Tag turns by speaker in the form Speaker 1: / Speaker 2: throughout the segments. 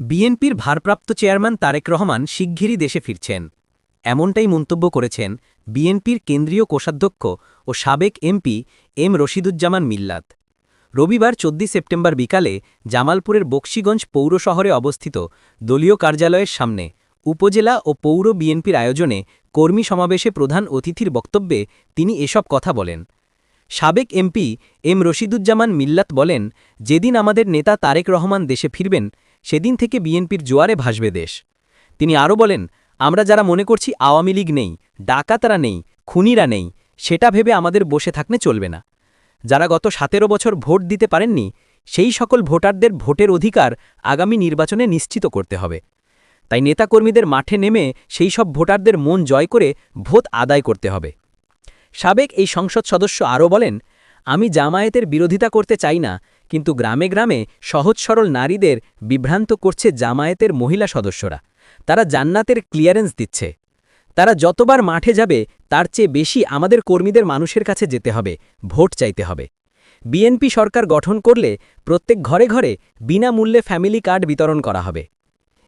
Speaker 1: বিএনপির ভারপ্রাপ্ত চেয়ারম্যান তারেক রহমান শিগগিরই দেশে ফিরছেন। এমনটাই মন্তব্য করেছেন বিএনপির কেন্দ্রীয় কোষাধ্যক্ষ ও সাবেক এমপি এম রশিদুজ্জামান মিল্লাত। রবিবার চোদ্দ সেপ্টেম্বর বিকালে জামালপুরের বক্সিগঞ্জ পৌর শহরে অবস্থিত দলীয় কার্যালয়ের সামনে উপজেলা ও পৌর বিএনপির আয়োজনে কর্মী সমাবেশে প্রধান অতিথির বক্তব্যে তিনি এসব কথা বলেন। সাবেক এমপি এম রশিদুজ্জামান মিল্লাত বলেন, যেদিন আমাদের নেতা তারেক রহমান দেশে ফিরবেন সেদিন থেকে বিএনপির জোয়ারে ভাসবে দেশ। তিনি আরও বলেন, আমরা যারা মনে করছি আওয়ামী লীগ নেই, ডাকাতরা নেই, খুনিরা নেই, সেটা ভেবে আমাদের বসে থাকলে চলবে না। যারা গত সতেরো বছর ভোট দিতে পারেননি, সেই সকল ভোটারদের ভোটের অধিকার আগামী নির্বাচনে নিশ্চিত করতে হবে। তাই নেতাকর্মীদের মাঠে নেমে সেই সব ভোটারদের মন জয় করে ভোট আদায় করতে হবে। সাবেক এই সংসদ সদস্য আরও বলেন, আমি জামায়াতের বিরোধিতা করতে চাই না কিন্তু গ্রামে গ্রামে সহজ সরল নারীদের বিভ্রান্ত করছে জামায়াতের মহিলা সদস্যরা। তারা জান্নাতের ক্লিয়ারেন্স দিচ্ছে। তারা যতবার মাঠে যাবে, তার চেয়ে বেশি আমাদের কর্মীদের মানুষের কাছে যেতে হবে, ভোট চাইতে হবে। বিএনপি সরকার গঠন করলে প্রত্যেক ঘরে ঘরে বিনামূল্যে ফ্যামিলি কার্ড বিতরণ করা হবে।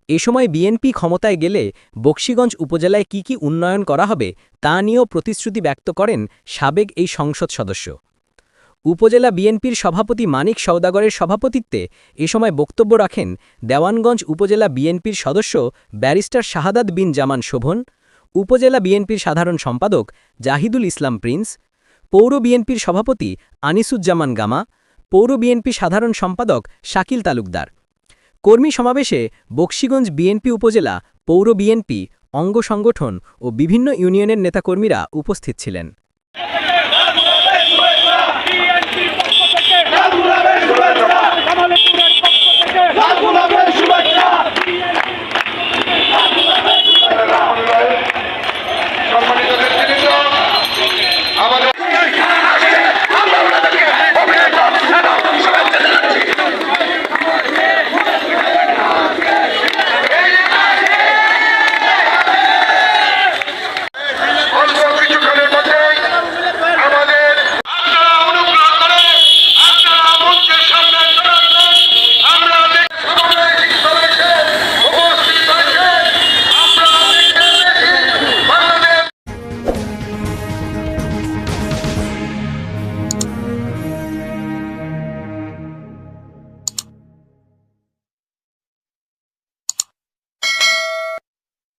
Speaker 1: এ সময় বিএনপি ক্ষমতায় গেলে বক্সিগঞ্জ উপজেলায় কি কি উন্নয়ন করা হবে, তা নিয়েও প্রতিশ্রুতি ব্যক্ত করেন সাবেক এই সংসদ সদস্য। উপজেলা বিএনপির সভাপতি মানিক সওদাগরের সভাপতিত্বে এ সময় বক্তব্য রাখেন দেওয়ানগঞ্জ উপজেলা বিএনপির সদস্য ব্যারিস্টার শাহাদাত বিন জামান শোভন, উপজেলা বিএনপির সাধারণ সম্পাদক জাহিদুল ইসলাম প্রিন্স, পৌর বিএনপির সভাপতি আনিসুজ্জামান গামা, পৌর বিএনপি সাধারণ সম্পাদক শাকিল তালুকদার। কর্মী সমাবেশে বক্সিগঞ্জ বিএনপি উপজেলা পৌর বিএনপি, অঙ্গ সংগঠন ও বিভিন্ন ইউনিয়নের নেতাকর্মীরা উপস্থিত ছিলেন।